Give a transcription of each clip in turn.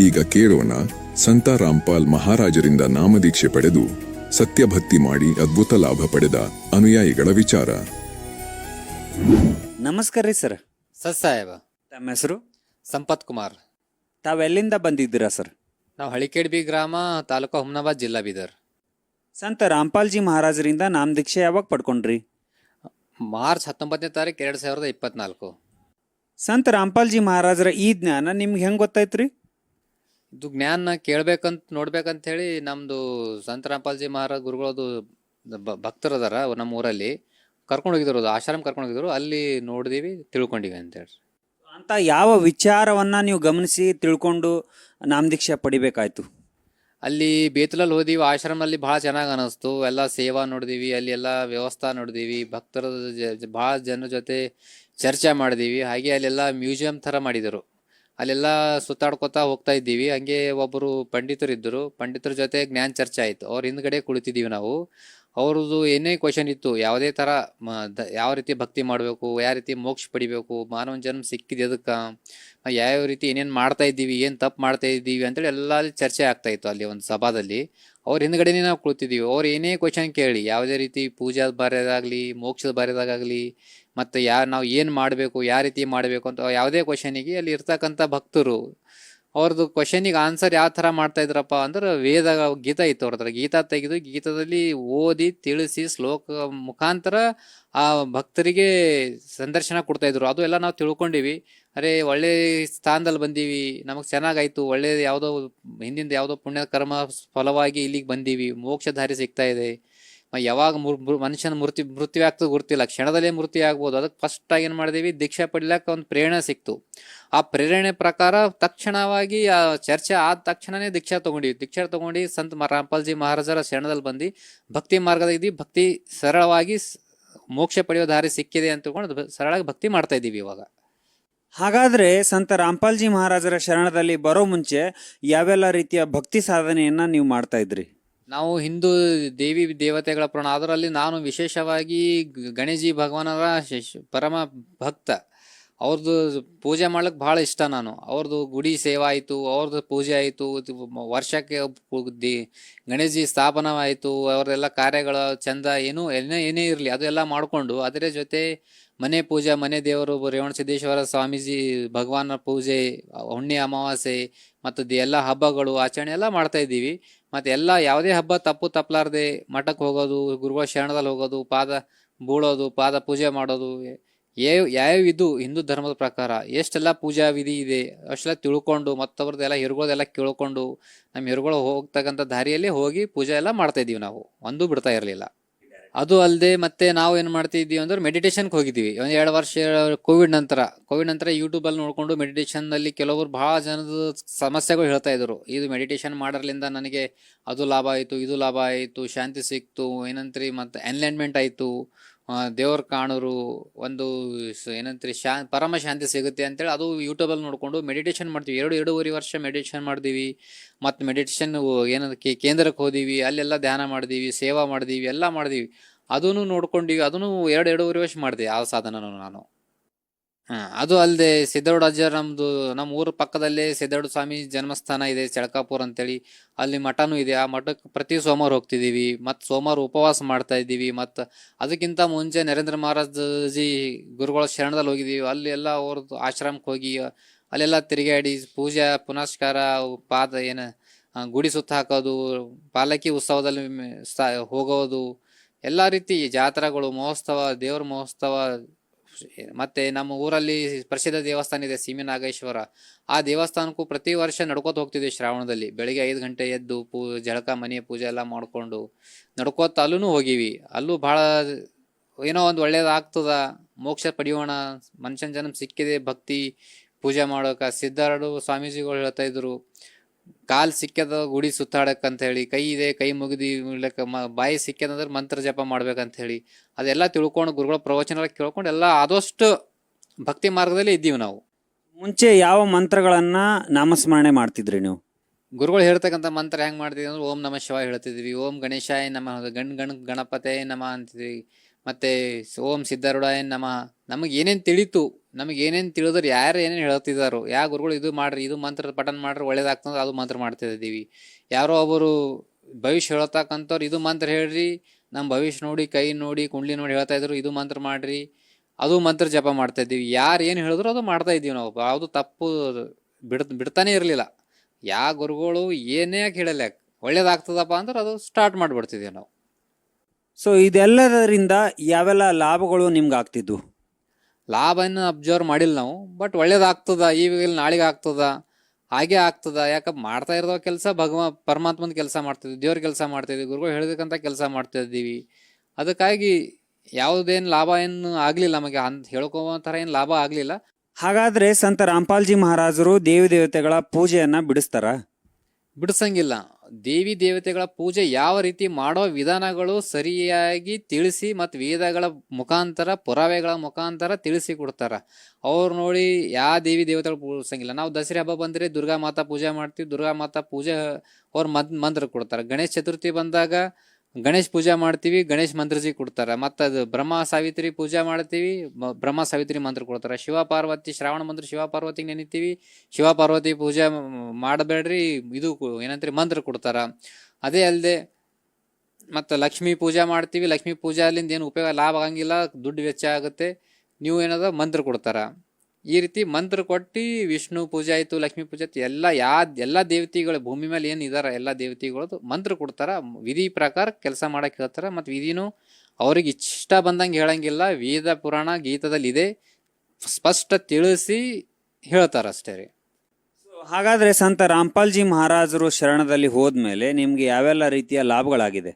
ಈಗ ಕೇಳೋಣ ಸಂತ ರಾಮ್ಪಾಲ್ ಮಹಾರಾಜರಿಂದ ನಾಮದೀಕ್ಷೆ ಪಡೆದು ಸತ್ಯಭಕ್ತಿ ಮಾಡಿ ಅದ್ಭುತ ಲಾಭ ಪಡೆದ ಅನುಯಾಯಿಗಳ ವಿಚಾರ. ನಮಸ್ಕಾರ ರೀ ಸರ್. ಸತ್ ಸಾಹೇಬ ತಮ್ಮ ಹೆಸರು? ಸಂಪತ್ ಕುಮಾರ್. ತಾವೆಲ್ಲಿಂದ ಬಂದಿದ್ದೀರಾ ಸರ್? ನಾವು ಹಳಿಕೇಡ್ಬಿ ಗ್ರಾಮ ತಾಲೂಕು ಹುಮ್ನಾಬಾದ್ ಜಿಲ್ಲಾ ಬೀದರ್. ಸಂತ ರಾಮ್ಪಾಲ್ಜಿ ಮಹಾರಾಜರಿಂದ ನಾಮದೀಕ್ಷೆ ಯಾವಾಗ ಪಡ್ಕೊಂಡ್ರಿ? ಮಾರ್ಚ್ ಹತ್ತೊಂಬತ್ತನೇ ತಾರೀಕು ಎರಡು ಸಾವಿರದ ಇಪ್ಪತ್ನಾಲ್ಕು. ಸಂತ ರಾಮ್ಪಾಲ್ಜಿ ಮಹಾರಾಜರ ಈ ಜ್ಞಾನ ನಿಮ್ಗೆ ಹೆಂಗೆ ಗೊತ್ತಾಯ್ತು ಗೊತ್ತಾಯ್ತ್ರಿ? ಇದು ಜ್ಞಾನ ಕೇಳ್ಬೇಕಂತ ನೋಡ್ಬೇಕಂತ ಹೇಳಿ ನಮ್ದು ಸಂತ ರಾಮಪಾಲ್ಜಿ ಮಹಾರಾಜ್ ಗುರುಗಳದು ಭಕ್ತರದಾರ ಭಕ್ತರು ಅದಾರ ನಮ್ಮ ಊರಲ್ಲಿ. ಕರ್ಕೊಂಡು ಹೋಗಿದ್ರು ಅದು ಆಶ್ರಮ ಕರ್ಕೊಂಡು ಹೋಗಿದ್ರು. ಅಲ್ಲಿ ನೋಡಿದೀವಿ ತಿಳ್ಕೊಂಡಿವಿ ಅಂತೇಳಿ ಅಂತ ಯಾವ ವಿಚಾರವನ್ನ ನೀವು ಗಮನಿಸಿ ತಿಳ್ಕೊಂಡು ನಾಮದೀಕ್ಷೆ ಪಡಿಬೇಕಾಯ್ತು? ಅಲ್ಲಿ ಬೇತಲಲ್ಲಿ ಹೋದಿವಿ ಆಶ್ರಮದಲ್ಲಿ ಭಾಳ ಚೆನ್ನಾಗಿ ಅನಿಸ್ತು. ಎಲ್ಲ ಸೇವಾ ನೋಡಿದೀವಿ ಅಲ್ಲಿ ಎಲ್ಲ ವ್ಯವಸ್ಥೆ ನೋಡಿದೀವಿ. ಭಕ್ತರ ಭಾಳ ಜನರ ಜೊತೆ ಚರ್ಚೆ ಮಾಡಿದೀವಿ. ಹಾಗೆ ಅಲ್ಲೆಲ್ಲ ಮ್ಯೂಸಿಯಂ ಥರ ಮಾಡಿದರು. ಅಲ್ಲೆಲ್ಲ ಸುತ್ತಾಡ್ಕೊತಾ ಹೋಗ್ತಾ ಇದ್ದೀವಿ. ಹಂಗೆ ಒಬ್ಬರು ಪಂಡಿತರಿದ್ದರು. ಪಂಡಿತರ ಜೊತೆ ಜ್ಞಾನ ಚರ್ಚೆ ಆಯಿತು. ಅವ್ರ ಹಿಂದ್ಗಡೆ ಕುಳಿತಿದ್ದೀವಿ ನಾವು. ಅವ್ರದ್ದು ಏನೇ ಕ್ವಶನ್ ಇತ್ತು, ಯಾವುದೇ ಥರ ಯಾವ ರೀತಿ ಭಕ್ತಿ ಮಾಡಬೇಕು, ಯಾವ ರೀತಿ ಮೋಕ್ಷ ಪಡಿಬೇಕು, ಮಾನವ ಜನ್ಮ ಸಿಕ್ಕಿದೆ ಅದಕ್ಕೆ ಯಾವ ರೀತಿ ಏನೇನು ಮಾಡ್ತಾ ಇದ್ದೀವಿ, ಏನು ತಪ್ಪು ಮಾಡ್ತಾ ಇದ್ದೀವಿ ಅಂತೇಳಿ ಎಲ್ಲ ಅಲ್ಲಿ ಚರ್ಚೆ ಆಗ್ತಾ ಇತ್ತು ಅಲ್ಲಿ ಒಂದು ಸಭಾದಲ್ಲಿ. ಅವ್ರ ಹಿಂದ್ಗಡೆನೇ ನಾವು ಕುಳಿತಿದ್ದೀವಿ. ಅವ್ರು ಏನೇ ಕ್ವಶನ್ ಕೇಳಿ, ಯಾವುದೇ ರೀತಿ ಪೂಜಾ ಬಾರ್ಯದಾಗಲಿ ಮೋಕ್ಷದ ಬಾರ್ಯದಾಗಲಿ ಮತ್ತು ಯಾ, ನಾವು ಏನು ಮಾಡಬೇಕು ಯಾವ ರೀತಿ ಮಾಡಬೇಕು ಅಂತ ಯಾವುದೇ ಕ್ವಶನಿಗೆ ಅಲ್ಲಿ ಇರ್ತಕ್ಕಂಥ ಭಕ್ತರು, ಅವ್ರದ್ದು ಕ್ವಶನಿಗೆ ಆನ್ಸರ್ ಯಾವ ಥರ ಮಾಡ್ತಾ ಇದ್ರಪ್ಪ ಅಂದ್ರೆ ವೇದ ಗೀತಾ ಇತ್ತು ಅವ್ರ ಹತ್ರ ಗೀತಾ ತೆಗೆದು ಗೀತಾದಲ್ಲಿ ಓದಿ ತಿಳಿಸಿ ಶ್ಲೋಕ ಮುಖಾಂತರ ಆ ಭಕ್ತರಿಗೆ ಸಂದರ್ಶನ ಕೊಡ್ತಾ ಇದ್ರು. ಅದು ಎಲ್ಲ ನಾವು ತಿಳ್ಕೊಂಡಿವಿ. ಅರೆ ಒಳ್ಳೆ ಸ್ಥಾನದಲ್ಲಿ ಬಂದೀವಿ, ನಮಗೆ ಚೆನ್ನಾಗಾಯ್ತು, ಒಳ್ಳೆ ಯಾವುದೋ ಹಿಂದಿಂದ ಯಾವುದೋ ಪುಣ್ಯ ಕರ್ಮ ಫಲವಾಗಿ ಇಲ್ಲಿಗೆ ಬಂದೀವಿ ಮೋಕ್ಷಧಾರಿ ಸಿಗ್ತಾ ಇದೆ. ಯಾವಾಗ ಮನುಷ್ಯನ ಮೃತಿ ಮೃತ್ಯು ಆಗ್ತದೆ ಗೊತ್ತಿಲ್ಲ. ಕ್ಷಣದಲ್ಲೇ ಮೃತ್ಯು ಆಗ್ಬೋದು. ಅದಕ್ಕೆ ಫಸ್ಟ್ ಆಗಿ ಏನು ಮಾಡಿದೀವಿ? ದೀಕ್ಷಾ ಪಡಿಲಕ್ಕೆ ಒಂದು ಪ್ರೇರಣೆ ಸಿಕ್ತು. ಆ ಪ್ರೇರಣೆ ಪ್ರಕಾರ ತಕ್ಷಣವಾಗಿ ಆ ಚರ್ಚೆ ಆದ ತಕ್ಷಣನೇ ದೀಕ್ಷಾ ತಗೊಂಡಿವಿ ದೀಕ್ಷಾ ತಗೊಂಡು ಸಂತ ರಾಮಪಾಲ್ಜಿ ಮಹಾರಾಜರ ಶರಣದಲ್ಲಿ ಬಂದು ಭಕ್ತಿ ಮಾರ್ಗದ ಇದ್ದೀವಿ. ಭಕ್ತಿ ಸರಳವಾಗಿ ಮೋಕ್ಷ ಪಡೆಯೋ ದಾರಿ ಸಿಕ್ಕಿದೆ ಅಂತ ತಿಳ್ಕೊಂಡು ಸರಳಾಗಿ ಭಕ್ತಿ ಮಾಡ್ತಾ ಇದ್ದೀವಿ ಇವಾಗ. ಹಾಗಾದ್ರೆ ಸಂತ ರಾಮ್ಪಾಲ್ಜಿ ಮಹಾರಾಜರ ಶರಣದಲ್ಲಿ ಬರೋ ಮುಂಚೆ ಯಾವೆಲ್ಲ ರೀತಿಯ ಭಕ್ತಿ ಸಾಧನೆಯನ್ನ ನೀವು ಮಾಡ್ತಾ ಇದ್ರಿ? ನಾವು ಹಿಂದೂ ದೇವಿ ದೇವತೆಗಳ ಪುರಾಣ, ಅದರಲ್ಲಿ ನಾನು ವಿಶೇಷವಾಗಿ ಗಣೇಶಿ ಭಗವಾನರ ಪರಮ ಭಕ್ತ. ಅವ್ರದ್ದು ಪೂಜೆ ಮಾಡ್ಲಿಕ್ಕೆ ಭಾಳ ಇಷ್ಟ ನಾನು. ಅವ್ರದ್ದು ಗುಡಿ ಸೇವಾ ಆಯಿತು ಅವ್ರದ್ದು ಪೂಜೆ ಆಯಿತು, ವರ್ಷಕ್ಕೆ ದಿ, ಗಣೇಶಿ ಸ್ಥಾಪನವಾಯಿತು ಅವ್ರದ್ದೆಲ್ಲ ಕಾರ್ಯಗಳ, ಚಂದ ಏನು, ಏನೇ ಏನೇ ಇರಲಿ ಅದೆಲ್ಲ ಮಾಡಿಕೊಂಡು, ಅದರ ಜೊತೆ ಮನೆ ಪೂಜೆ, ಮನೆ ದೇವರು, ರೇವಣ ಸಿದ್ದೇಶ್ವರ ಸ್ವಾಮೀಜಿ ಭಗವಾನ ಪೂಜೆ ಹುಣ್ಣಿ ಅಮಾವಾಸ್ಯೆ, ಮತ್ತು ದಿ, ಎಲ್ಲ ಹಬ್ಬಗಳು, ಆಚರಣೆ ಎಲ್ಲ ಮಾಡ್ತಾ ಇದ್ದೀವಿ. ಮತ್ತೆ ಎಲ್ಲ ಯಾವುದೇ ಹಬ್ಬ ತಪ್ಪು ತಪ್ಪಲಾರ್ದೆ ಮಠಕ್ಕೆ ಹೋಗೋದು, ಗುರುಗಳ ಶರಣದಲ್ಲಿ ಹೋಗೋದು, ಪಾದ ಬೂಳೋದು, ಪಾದ ಪೂಜೆ ಮಾಡೋದು ಯಾವ ಯಾವ್ಯಾವ ಇದು ಹಿಂದೂ ಧರ್ಮದ ಪ್ರಕಾರ, ಎಷ್ಟೆಲ್ಲ ಪೂಜಾ ವಿಧಿ ಇದೆ, ಅಷ್ಟೆಲ್ಲ ತಿಳ್ಕೊಂಡು ಮತ್ತೊಬ್ರದ್ದೆಲ್ಲ ಹಿರುಗಳದೆಲ್ಲ ಕೇಳ್ಕೊಂಡು ನಮ್ಮ ಹಿರುಗಳು ಹೋಗ್ತಕ್ಕಂಥ ದಾರಿಯಲ್ಲಿ ಹೋಗಿ ಪೂಜೆ ಎಲ್ಲ ಮಾಡ್ತಾ ನಾವು. ಒಂದೂ ಬಿಡ್ತಾ ಇರಲಿಲ್ಲ. ಅದು ಅಲ್ಲದೆ ಮತ್ತೆ ನಾವು ಏನು ಮಾಡ್ತಾ ಇದ್ದೀವಿ ಅಂದ್ರೆ ಮೆಡಿಟೇಷನ್ಗೆ ಹೋಗಿದ್ದೀವಿ. ಒಂದು ಎರಡು ವರ್ಷ ಕೋವಿಡ್ ನಂತರ. ಕೋವಿಡ್ ನಂತರ ಯೂಟ್ಯೂಬಲ್ಲಿ ನೋಡಿಕೊಂಡು ಮೆಡಿಟೇಷನ್ನಲ್ಲಿ ಕೆಲವರು ಭಾಳ ಜನದ ಸಮಸ್ಯೆಗಳು ಹೇಳ್ತಾ ಇದ್ರು. ಇದು ಮೆಡಿಟೇಷನ್ ಮಾಡೋದ್ರಿಂದ ನನಗೆ ಅದು ಲಾಭ ಆಯಿತು, ಇದು ಲಾಭ ಆಯಿತು, ಶಾಂತಿ ಸಿಕ್ತು, ಏನಂತ್ರಿ ಮತ್ತು ಎನ್ಲೈನ್ಮೆಂಟ್ ಆಯಿತು. ದೇವ್ರ ಕಾಣೋರು ಒಂದು ಏನಂತ್ರಿ ಶಾ, ಪರಮ ಶಾಂತಿ ಸಿಗುತ್ತೆ ಅಂತೇಳಿ ಅದು ಯೂಟ್ಯೂಬಲ್ಲಿ ನೋಡಿಕೊಂಡು ಮೆಡಿಟೇಷನ್ ಮಾಡ್ತೀವಿ. ಎರಡು, ಎರಡೂವರೆ ವರ್ಷ ಮೆಡಿಟೇಷನ್ ಮಾಡಿದೀವಿ. ಮತ್ತು ಮೆಡಿಟೇಷನ್ ಏನದು ಕೇಂದ್ರಕ್ಕೆ ಹೋದೀವಿ. ಅಲ್ಲೆಲ್ಲ ಧ್ಯಾನ ಮಾಡಿದೀವಿ, ಸೇವಾ ಮಾಡಿದೀವಿ, ಎಲ್ಲ ಮಾಡಿದೀವಿ. ಅದನ್ನು ನೋಡ್ಕೊಂಡೀವಿ. ಅದನ್ನು ಎರಡು, ಎರಡೂವರೆ ವರ್ಷ ಮಾಡಿದೆ ಆ ಸಾಧನನೂ ನಾನು. ಅದು ಅಲ್ಲದೆ ಸಿದ್ಧಾರೂಢ ಅಜ್ಜರ್ ನಮ್ಮದು ನಮ್ಮ ಊರ ಪಕ್ಕದಲ್ಲೇ ಸಿದ್ಧಾರೂಢ ಸ್ವಾಮಿ ಜನ್ಮಸ್ಥಾನ ಇದೆ ಚಳಕಾಪುರ ಅಂತೇಳಿ. ಅಲ್ಲಿ ಮಠನೂ ಇದೆ. ಆ ಮಠಕ್ಕೆ ಪ್ರತಿ ಸೋಮವಾರ ಹೋಗ್ತಿದ್ದೀವಿ. ಮತ್ತು ಸೋಮವಾರ ಉಪವಾಸ ಮಾಡ್ತಾ ಇದ್ದೀವಿ. ಮತ್ತು ಅದಕ್ಕಿಂತ ಮುಂಚೆ ನರೇಂದ್ರ ಮಹಾರಾಜ್ಜಿ ಗುರುಗಳ ಶರಣದಲ್ಲಿ ಹೋಗಿದ್ದೀವಿ. ಅಲ್ಲಿ ಎಲ್ಲ ಅವ್ರದ್ದು ಆಶ್ರಮಕ್ಕೆ ಹೋಗಿ, ಅಲ್ಲೆಲ್ಲ ತಿರುಗಾಡಿ, ಪೂಜೆ, ಪುನಸ್ಕಾರ, ಪಾದ ಏನು ಗುಡಿ ಸುತ್ತ ಹಾಕೋದು, ಪಾಲಕಿ ಉತ್ಸವದಲ್ಲಿ ಹೋಗೋದು. ಎಲ್ಲ ರೀತಿ ಜಾತ್ರೆಗಳು, ಮಹೋತ್ಸವ, ದೇವ್ರ ಮಹೋತ್ಸವ ಮತ್ತೆ ನಮ್ಮ ಊರಲ್ಲಿ ಪ್ರಸಿದ್ಧ ದೇವಸ್ಥಾನ ಇದೆ ಸೀಮೆನಾಗೇಶ್ವರ. ಆ ದೇವಸ್ಥಾನಕ್ಕೂ ಪ್ರತಿ ವರ್ಷ ನಡ್ಕೋತ ಹೋಗ್ತಿದ್ವಿ ಶ್ರಾವಣದಲ್ಲಿ. ಬೆಳಿಗ್ಗೆ ಐದು ಗಂಟೆ ಎದ್ದು ಪೂ, ಜಳಕ, ಮನೆ ಪೂಜೆ ಎಲ್ಲ ಮಾಡಿಕೊಂಡು ನಡ್ಕೋತ ಅಲ್ಲೂ ಹೋಗಿವಿ. ಅಲ್ಲೂ ಭಾಳ ಏನೋ ಒಂದು ಒಳ್ಳೇದಾಗ್ತದ. ಮೋಕ್ಷ ಪಡೆಯೋಣ, ಮನುಷ್ಯನ ಜನ್ಮ ಸಿಕ್ಕಿದೆ, ಭಕ್ತಿ ಪೂಜೆ ಮಾಡೋಕೆ. ಸಿದ್ಧಾರಡು ಸ್ವಾಮೀಜಿಗಳು ಹೇಳ್ತಾ ಇದ್ರು. ಕಾಲ್ ಸಿಕ್ಕದ ಗುಡಿ ಸುತ್ತಾಡಕ್ ಅಂತ ಹೇಳಿ ಕೈ ಇದೆ ಕೈ ಮುಗಿದಿ ಇಡ್ಲಕ್ಕ ಮ ಬಾಯಿ ಸಿಕ್ಕದಂದ್ರೆ ಮಂತ್ರ ಜಪ ಮಾಡ್ಬೇಕಂತ ಹೇಳಿ ಅದೆಲ್ಲ ತಿಳ್ಕೊಂಡು ಗುರುಗಳ ಪ್ರವಚನ ಕೇಳ್ಕೊಂಡು ಎಲ್ಲ ಆದಷ್ಟು ಭಕ್ತಿ ಮಾರ್ಗದಲ್ಲಿ ಇದ್ದೀವಿ ನಾವು. ಮುಂಚೆ ಯಾವ ಮಂತ್ರಗಳನ್ನ ನಾಮಸ್ಮರಣೆ ಮಾಡ್ತಿದ್ರಿ ನೀವು? ಗುರುಗಳು ಹೇಳ್ತಕ್ಕಂಥ ಮಂತ್ರ ಹೆಂಗೆ ಮಾಡ್ತಿದ್ವಿ ಅಂದ್ರೆ ಓಂ ನಮ ಶಿವ ಹೇಳ್ತಿದ್ವಿ ಓಂ ಗಣೇಶಾಯ ನಮ ಗಣ್ ಗಣ ಗಣಪತೇ ನಮ ಅಂತಿದ್ವಿ ಮತ್ತೆ ಓಂ ಸಿದ್ಧಾರೂಢಾಯ ನಮ ನಮಗೆ ಏನೇನು ತಿಳಿತು ನಮಗೆ ಏನೇನು ತಿಳಿದ್ರೆ ಯಾರು ಏನೇನು ಹೇಳ್ತಿದ್ದಾರೋ ಯಾವ ಗುರುಗಳು ಇದು ಮಾಡ್ರಿ, ಇದು ಮಂತ್ರ ಪಠನ್ ಮಾಡ್ರಿ ಒಳ್ಳೇದಾಗ್ತದೆ ಅದು ಮಂತ್ರ ಮಾಡ್ತಾ ಇದ್ದೀವಿ. ಯಾರೋ ಒಬ್ಬರು ಭವಿಷ್ಯ ಹೇಳತಕ್ಕಂಥವ್ರು ಇದು ಮಂತ್ರ ಹೇಳ್ರಿ ನಮ್ಮ ಭವಿಷ್ಯ ನೋಡಿ, ಕೈ ನೋಡಿ, ಕುಂಡ್ಲಿ ನೋಡಿ ಹೇಳ್ತಾ ಇದ್ರು, ಇದು ಮಂತ್ರ ಮಾಡ್ರಿ, ಅದು ಮಂತ್ರ ಜಪ ಮಾಡ್ತಾ ಇದ್ದೀವಿ. ಯಾರು ಏನು ಹೇಳಿದ್ರು ಅದು ಮಾಡ್ತಾ ಇದ್ದೀವಿ ನಾವು. ಯಾವುದು ತಪ್ಪು ಬಿಡ್ ಬಿಡ್ತಾನೆ ಇರಲಿಲ್ಲ. ಯಾವ ಗುರುಗಳು ಏನೇ ಹೇಳಲ್ಲ ಒಳ್ಳೇದಾಗ್ತದಪ್ಪ ಅಂದ್ರೆ ಅದು ಸ್ಟಾರ್ಟ್ ಮಾಡಿಬಿಡ್ತಿದ್ದೀವಿ ನಾವು. ಸೊ ಇದೆಲ್ಲದರಿಂದ ಯಾವೆಲ್ಲ ಲಾಭಗಳು ನಿಮ್ಗೆ ಆಗ್ತಿದ್ವು ಲಾಭನ ಅಬ್ಸರ್ವ್ ಮಾಡಿಲ್ಲ ನಾವು ಬಟ್ ಒಳ್ಳೇದಾಗ್ತದ ಈಗ ನಾಳೆಗೆ ಆಗ್ತದ, ಹಾಗೆ ಆಗ್ತದ. ಯಾಕೆ ಮಾಡ್ತಾ ಇರೋ ಕೆಲಸ, ಭಗವ, ಪರಮಾತ್ಮನ ಕೆಲಸ ಮಾಡ್ತಿದ್ವಿ, ದೇವ್ರ ಕೆಲಸ ಮಾಡ್ತಿದ್ವಿ, ಗುರುಗಳು ಹೇಳಿದಕ್ಕಂತ ಕೆಲಸ ಮಾಡ್ತಾ ಇದ್ದೀವಿ ಅದಕ್ಕಾಗಿ ಯಾವುದೇನು ಲಾಭ ಏನು ಆಗಲಿಲ್ಲ ನಮಗೆ ಅಂತ ಹೇಳ್ಕೋ ಥರ ಏನು ಲಾಭ ಆಗಲಿಲ್ಲ. ಹಾಗಾದ್ರೆ ಸಂತ ರಾಮ್ಪಾಲ್ಜಿ ಮಹಾರಾಜರು ದೇವಿ ದೇವತೆಗಳ ಪೂಜೆಯನ್ನ ಬಿಡಿಸ್ತಾರ? ಬಿಡಿಸಂಗಿಲ್ಲ. ದೇವಿ ದೇವತೆಗಳ ಪೂಜೆ ಯಾವ ರೀತಿ ಮಾಡೋ ವಿಧಾನಗಳು ಸರಿಯಾಗಿ ತಿಳಿಸಿ ಮತ್ತು ವೇದಗಳ ಮುಖಾಂತರ, ಪುರಾವೆಗಳ ಮುಖಾಂತರ ತಿಳಿಸಿ ಕೊಡ್ತಾರೆ. ಅವ್ರು ನೋಡಿ ಯಾವ ದೇವಿ ದೇವತೆಗಳು ಪೂಜಿಸಂಗಿಲ್ಲ. ನಾವು ದಸರಾ ಹಬ್ಬ ಬಂದರೆ ದುರ್ಗಾ ಮಾತಾ ಪೂಜೆ ಮಾಡ್ತೀವಿ. ದುರ್ಗಾ ಮಾತಾ ಪೂಜೆ ಅವ್ರು ಮದ್ ಮಂತ್ರ ಕೊಡ್ತಾರೆ. ಗಣೇಶ ಚತುರ್ಥಿ ಬಂದಾಗ ಗಣೇಶ್ ಪೂಜೆ ಮಾಡ್ತೀವಿ, ಗಣೇಶ್ ಮಂತ್ರಜಿ ಕೊಡ್ತಾರ. ಮತ್ತ ಅದು ಬ್ರಹ್ಮ ಸಾವಿತ್ರಿ ಪೂಜೆ ಮಾಡ್ತೀವಿ ಬ್ರಹ್ಮ ಸಾವಿತ್ರಿ ಮಂತ್ರ ಕೊಡ್ತಾರ. ಶಿವ ಪಾರ್ವತಿ, ಶ್ರಾವಣ ಮಂತ್ರ ಶಿವ ಪಾರ್ವತಿಗೆ ನೆನಿತೀವಿ. ಶಿವ ಪಾರ್ವತಿ ಪೂಜೆ ಮಾಡಬೇಡ್ರಿ, ಇದು ಏನಂತ್ರಿ ಮಂತ್ರ ಕೊಡ್ತಾರ. ಅದೇ ಅಲ್ಲದೆ ಮತ್ತ ಲಕ್ಷ್ಮೀ ಪೂಜೆ ಮಾಡ್ತೀವಿ. ಲಕ್ಷ್ಮೀ ಅಲ್ಲಿಂದ ಏನು ಉಪಯೋಗ ಲಾಭ ಆಗಂಗಿಲ್ಲ, ದುಡ್ಡು ವೆಚ್ಚ ಆಗುತ್ತೆ. ನೀವು ಏನದ ಮಂತ್ರ ಕೊಡ್ತಾರ. ಈ ರೀತಿ ಮಂತ್ರ ಕೊಟ್ಟು ವಿಷ್ಣು ಪೂಜೆ ಆಯಿತು ಲಕ್ಷ್ಮೀ ಪೂಜೆ ಆಯ್ತು ಎಲ್ಲ ಯಾ ಎಲ್ಲ ದೇವತೆಗಳು ಭೂಮಿ ಮೇಲೆ ಏನು ಇದಾರ ಎಲ್ಲ ದೇವತೆಗಳದ್ದು ಮಂತ್ರ ಕೊಡ್ತಾರ. ವಿಧಿ ಪ್ರಕಾರ ಕೆಲಸ ಮಾಡಕ್ಕೆ ಹೇಳ್ತಾರ. ಮತ್ತು ವಿಧಿನೂ ಅವ್ರಿಗೆ ಇಷ್ಟ ಬಂದಂಗೆ ಹೇಳಂಗಿಲ್ಲ. ವೇದ ಪುರಾಣ ಗೀತದಲ್ಲಿ ಇದೆ. ಸ್ಪಷ್ಟ ತಿಳಿಸಿ ಹೇಳ್ತಾರ ಅಷ್ಟೇ ರೀ. ಹಾಗಾದ್ರೆ ಸಂತ ರಾಮ್ಪಾಲ್ಜಿ ಮಹಾರಾಜರು ಶರಣದಲ್ಲಿ ಹೋದ್ಮೇಲೆ ನಿಮ್ಗೆ ಯಾವೆಲ್ಲ ರೀತಿಯ ಲಾಭಗಳಾಗಿದೆ?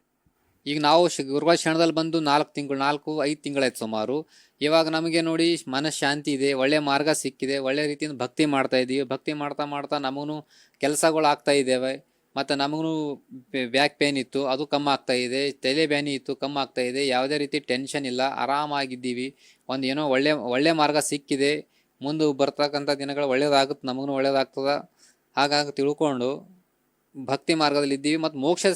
ಈಗ ನಾವು ಶ ಗುರುಗಳ ಶರಣದಲ್ಲಿ ಬಂದು ನಾಲ್ಕು ತಿಂಗಳು ನಾಲ್ಕು ಐದು ತಿಂಗಳಾಯ್ತು ಸುಮಾರು. ಇವಾಗ ನಮಗೆ ನೋಡಿ ಮನಃಶಾಂತಿ ಇದೆ, ಒಳ್ಳೆ ಮಾರ್ಗ ಸಿಕ್ಕಿದೆ, ಒಳ್ಳೆ ರೀತಿಯಿಂದ ಭಕ್ತಿ ಮಾಡ್ತಾ ಇದ್ದೀವಿ ಭಕ್ತಿ ಮಾಡ್ತಾ ಮಾಡ್ತಾ ನಮಗೂ ಕೆಲಸಗಳು ಆಗ್ತಾ ಇದ್ದೇವೆ. ಮತ್ತು ನಮಗೂ ಬ್ಯಾಕ್ ಪೇನ್ ಇತ್ತು, ಅದು ಕಮ್ಮಿ ಆಗ್ತಾ ಇದೆ, ತಲೆ ಬ್ಯಾನಿ ಇತ್ತು, ಕಮ್ಮಿ ಆಗ್ತಾ ಇದೆ, ಯಾವುದೇ ರೀತಿ ಟೆನ್ಷನ್ ಇಲ್ಲ, ಆರಾಮಾಗಿದ್ದೀವಿ. ಒಂದು ಏನೋ ಒಳ್ಳೆ ಒಳ್ಳೆ ಮಾರ್ಗ ಸಿಕ್ಕಿದೆ, ಮುಂದೆ ಬರ್ತಕ್ಕಂಥ ದಿನಗಳು ಒಳ್ಳೆಯದಾಗುತ್ತೆ ನಮಗೂ ಒಳ್ಳೇದಾಗ್ತದೆ. ಹಾಗಾಗಿ ತಿಳ್ಕೊಂಡು ಭಕ್ತಿ ಮಾರ್ಗದಲ್ಲಿ ಇದ್ದೀವಿ ಮತ್ತು ಮೋಕ್ಷ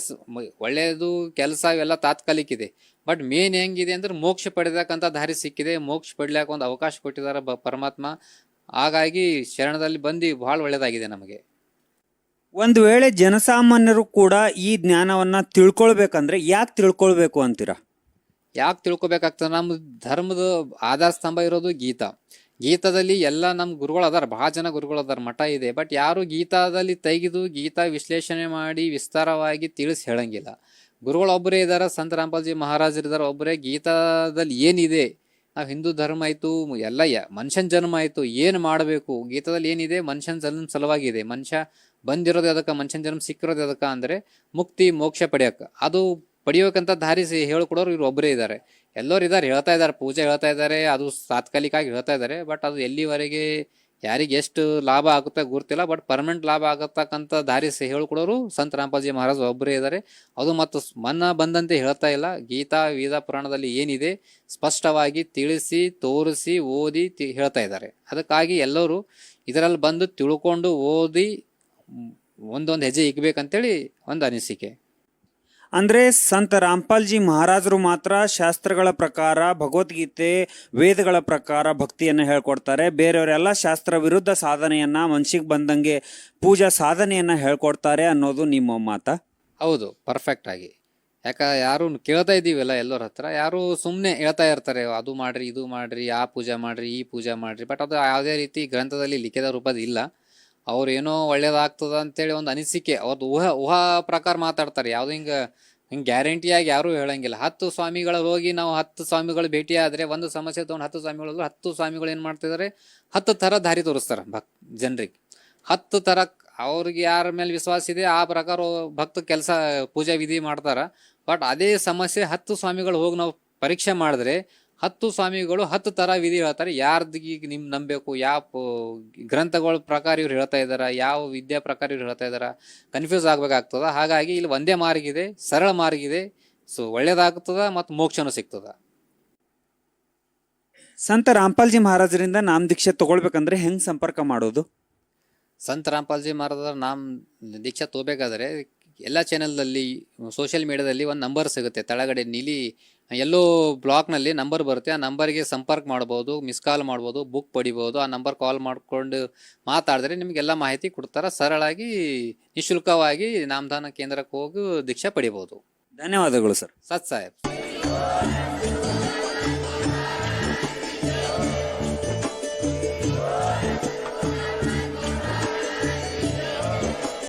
ಒಳ್ಳೆಯದು ಕೆಲಸ ಇವೆಲ್ಲ ತಾತ್ಕಾಲಿಕ ಇದೆ. ಬಟ್ ಮೇನ್ ಹೆಂಗಿದೆ ಅಂದ್ರೆ ಮೋಕ್ಷ ಪಡೆದಕ್ಕಂಥ ದಾರಿ ಸಿಕ್ಕಿದೆ. ಮೋಕ್ಷ ಪಡ್ಲಿಕ್ಕೆ ಒಂದು ಅವಕಾಶ ಕೊಟ್ಟಿದ್ದಾರೆ ಬ ಪರಮಾತ್ಮ. ಹಾಗಾಗಿ ಶರಣದಲ್ಲಿ ಬಂದು ಬಹಳ ಒಳ್ಳೆಯದಾಗಿದೆ ನಮಗೆ. ಒಂದು ವೇಳೆ ಜನಸಾಮಾನ್ಯರು ಕೂಡ ಈ ಜ್ಞಾನವನ್ನ ತಿಳ್ಕೊಳ್ಬೇಕಂದ್ರೆ ಯಾಕೆ ತಿಳ್ಕೊಳ್ಬೇಕು ಅಂತೀರಾ? ಯಾಕೆ ತಿಳ್ಕೊಬೇಕಾಗ್ತದೆ ನಮ್ಮ ಧರ್ಮದ ಆಧಾರ ಸ್ತಂಭ ಇರೋದು ಗೀತಾ. ಗೀತಾದಲ್ಲಿ ಎಲ್ಲ ನಮ್ಮ ಗುರುಗಳು ಅದಾರ ಭಾಳ ಜನ ಗುರುಗಳು ಅದಾರ ಮಠ ಇದೆ. ಬಟ್ ಯಾರು ಗೀತಾದಲ್ಲಿ ತೆಗೆದು ಗೀತಾ ವಿಶ್ಲೇಷಣೆ ಮಾಡಿ ವಿಸ್ತಾರವಾಗಿ ತಿಳಿಸಿ ಹೇಳಂಗಿಲ್ಲ. ಗುರುಗಳು ಒಬ್ಬರೇ ಇದ್ದಾರೆ ಸಂತ ರಾಮಪಾಲ್ಜಿ ಮಹಾರಾಜರು ಇದ್ದಾರೆ ಒಬ್ಬರೇ ಗೀತಾದಲ್ಲಿ ಏನಿದೆ? ನಾವು ಹಿಂದೂ ಧರ್ಮ ಆಯಿತು, ಎಲ್ಲ ಮನುಷ್ಯನ ಜನ್ಮ ಆಯಿತು, ಏನು ಮಾಡಬೇಕು? ಗೀತಾದಲ್ಲಿ ಏನಿದೆ? ಮನುಷ್ಯನ ಜನ್ಮ ಸಲುವಾಗಿದೆ. ಮನುಷ್ಯ ಬಂದಿರೋದು ಅದಕ್ಕೆ ಮನುಷ್ಯನ ಜನ್ಮ ಸಿಕ್ಕಿರೋದು ಅದಕ್ಕೆ ಅಂದರೆ ಮುಕ್ತಿ, ಮೋಕ್ಷ ಪಡೆಯಕ್ಕೆ ಅದು ಪಡೆಯೋಕಂತ ದಾರಿ ಹೇಳ್ಕೊಡೋರು ಇವ್ರು ಒಬ್ಬರೇ ಇದ್ದಾರೆ ಎಲ್ಲರೂ ಇದ್ದಾರೆ, ಹೇಳ್ತಾ ಇದ್ದಾರೆ, ಪೂಜೆ ಹೇಳ್ತಾ ಇದ್ದಾರೆ, ಅದು ತಾತ್ಕಾಲಿಕವಾಗಿ ಹೇಳ್ತಾ ಇದ್ದಾರೆ, ಬಟ್ ಅದು ಎಲ್ಲಿವರೆಗೆ ಯಾರಿಗೆ ಎಷ್ಟು ಲಾಭ ಆಗುತ್ತೆ ಗೊತ್ತಿಲ್ಲ, ಬಟ್ ಪರ್ಮನೆಂಟ್ ಲಾಭ ಆಗತಕ್ಕಂಥ ದಾರಿ ಹೇಳ್ಕೊಡೋರು ಸಂತ ರಾಮಪಾಜಿ ಮಹಾರಾಜ್ ಒಬ್ಬರೇ ಇದ್ದಾರೆ. ಅದು ಮತ್ತು ಮನ್ನ ಬಂದಂತೆ ಹೇಳ್ತಾ ಇಲ್ಲ, ಗೀತಾ, ವೇದ ಪುರಾಣದಲ್ಲಿ ಏನಿದೆ ಸ್ಪಷ್ಟವಾಗಿ ತಿಳಿಸಿ, ತೋರಿಸಿ, ಓದಿ ಹೇಳ್ತಾ ಇದ್ದಾರೆ. ಅದಕ್ಕಾಗಿ ಎಲ್ಲರೂ ಇದರಲ್ಲಿ ಬಂದು ತಿಳ್ಕೊಂಡು ಓದಿ, ಒಂದೊಂದು ಹೆಜ್ಜೆ ಇಕ್ಬೇಕಂತೇಳಿ ಒಂದು ಅನಿಸಿಕೆ. ಅಂದ್ರೆ ಸಂತ ರಾಮ್ಪಾಲ್ಜಿ ಮಹಾರಾಜರು ಮಾತ್ರ ಶಾಸ್ತ್ರಗಳ ಪ್ರಕಾರ, ಭಗವದ್ಗೀತೆ, ವೇದಗಳ ಪ್ರಕಾರ ಭಕ್ತಿಯನ್ನು ಹೇಳ್ಕೊಡ್ತಾರೆ. ಬೇರೆಯವರೆಲ್ಲ ಶಾಸ್ತ್ರ ವಿರುದ್ಧ ಸಾಧನೆಯನ್ನು, ಮನ್ಸಿಗೆ ಬಂದಂಗೆ ಪೂಜಾ ಸಾಧನೆಯನ್ನು ಹೇಳ್ಕೊಡ್ತಾರೆ ಅನ್ನೋದು ನಿಮ್ಮ ಮಾತ? ಹೌದು ಪರ್ಫೆಕ್ಟ್ ಆಗಿ. ಯಾಕ, ಯಾರು ಕೇಳ್ತಾ ಇದ್ದೀವಲ್ಲ ಎಲ್ಲರ ಹತ್ರ, ಯಾರು ಸುಮ್ಮನೆ ಹೇಳ್ತಾ ಇರ್ತಾರೆ ಅದು ಮಾಡಿರಿ, ಇದು ಮಾಡಿರಿ, ಆ ಪೂಜೆ ಮಾಡಿರಿ, ಈ ಪೂಜೆ ಮಾಡಿರಿ. ಬಟ್ ಅದು ಯಾವುದೇ ರೀತಿ ಗ್ರಂಥದಲ್ಲಿ ಲಿಖಿತ ರೂಪದ ಇಲ್ಲ. ಅವ್ರು ಏನೋ ಒಳ್ಳೇದಾಗ್ತದ ಅಂತೇಳಿ ಒಂದು ಅನಿಸಿಕೆ ಅವ್ರದ್ದು ಊಹಾ ಊಹಾ ಪ್ರಕಾರ ಮಾತಾಡ್ತಾರೆ. ಯಾವುದು ಹಿಂಗೆ ಹಿಂಗೆ ಗ್ಯಾರಂಟಿಯಾಗಿ ಯಾರೂ ಹೇಳಂಗಿಲ್ಲ. ಹತ್ತು ಸ್ವಾಮಿಗಳು ಹೋಗಿ ನಾವು ಹತ್ತು ಸ್ವಾಮಿಗಳು ಭೇಟಿ ಒಂದು ಸಮಸ್ಯೆ ತೊಗೊಂಡು ಹತ್ತು ಸ್ವಾಮಿಗಳು ಹತ್ತು ಸ್ವಾಮಿಗಳು ಏನು ಮಾಡ್ತಿದ್ದಾರೆ ಹತ್ತು ಥರ ದಾರಿ ತೋರಿಸ್ತಾರೆ ಭಕ್, ಜನರಿಗೆ. ಹತ್ತು ಥರ ಅವ್ರಿಗೆ ಯಾರ ಮೇಲೆ ವಿಶ್ವಾಸ ಇದೆ, ಆ ಪ್ರಕಾರ ಭಕ್ತ ಕೆಲಸ, ಪೂಜೆ ವಿಧಿ ಮಾಡ್ತಾರೆ. ಬಟ್ ಅದೇ ಸಮಸ್ಯೆ ಹತ್ತು ಸ್ವಾಮಿಗಳು ಹೋಗಿ ನಾವು ಪರೀಕ್ಷೆ ಮಾಡಿದ್ರೆ ಹತ್ತು ಸ್ವಾಮಿಗಳು ಹತ್ತು ತರ ವಿಧಿ ಹೇಳ್ತಾರೆ. ಯಾರ್ದು ಈಗ ನಿಮ್ ನಂಬೇಕು ಯಾವ ಗ್ರಂಥಗಳ ಪ್ರಕಾರ ಇವ್ರು ಹೇಳ್ತಾ ಇದಾರ ಯಾವ ವಿದ್ಯಾ ಪ್ರಕಾರ ಇವ್ರು ಹೇಳ್ತಾ ಇದಾರ ಕನ್ಫ್ಯೂಸ್ ಆಗ್ಬೇಕಾಗ್ತದ. ಹಾಗಾಗಿ ಇಲ್ಲಿ ಒಂದೇ ಮಾರ್ಗ ಇದೆ ಸರಳ ಮಾರ್ಗ ಇದೆ ಸೊ ಒಳ್ಳೇದಾಗ್ತದ ಮತ್ತು ಮೋಕ್ಷನೂ ಸಿಗ್ತದ. ಸಂತ ರಾಮ್ಪಾಲ್ಜಿ ಮಹಾರಾಜರಿಂದ ನಾಮ ದೀಕ್ಷೆ ತಗೊಳ್ಬೇಕಂದ್ರೆ ಹೆಂಗ್ ಸಂಪರ್ಕ ಮಾಡೋದು? ಸಂತ ರಾಮ್ಪಾಲ್ಜಿ ಮಹಾರಾಜರ ನಾಮ್ ದೀಕ್ಷೆ ತಗೋಬೇಕಾದ್ರೆ ಎಲ್ಲ ಚಾನೆಲ್ನಲ್ಲಿ ಸೋಷಿಯಲ್ ಮೀಡಿಯಾದಲ್ಲಿ ಒಂದು ನಂಬರ್ ಸಿಗುತ್ತೆ. ತಳಗಡೆ ನೀಲಿ ಎಲ್ಲೋ ಬ್ಲಾಕ್ನಲ್ಲಿ ನಂಬರ್ ಬರುತ್ತೆ. ಆ ನಂಬರ್ಗೆ ಸಂಪರ್ಕ ಮಾಡ್ಬೋದು ಮಿಸ್ ಕಾಲ್ ಮಾಡ್ಬೋದು ಬುಕ್ ಪಡಿಬೋದು ಆ ನಂಬರ್ ಕಾಲ್ ಮಾಡ್ಕೊಂಡು ಮಾತಾಡಿದ್ರೆ ನಿಮಗೆಲ್ಲ ಮಾಹಿತಿ ಕೊಡ್ತಾರೆ. ಸರಳಾಗಿ ನಿಶುಲ್ಕವಾಗಿ ನಾಮದಾನ ಕೇಂದ್ರಕ್ಕೆ ಹೋಗಿ ದೀಕ್ಷೆ ಪಡಿಬೋದು. ಧನ್ಯವಾದಗಳು ಸರ್. ಸತ್ ಸಾಹೇಬ್.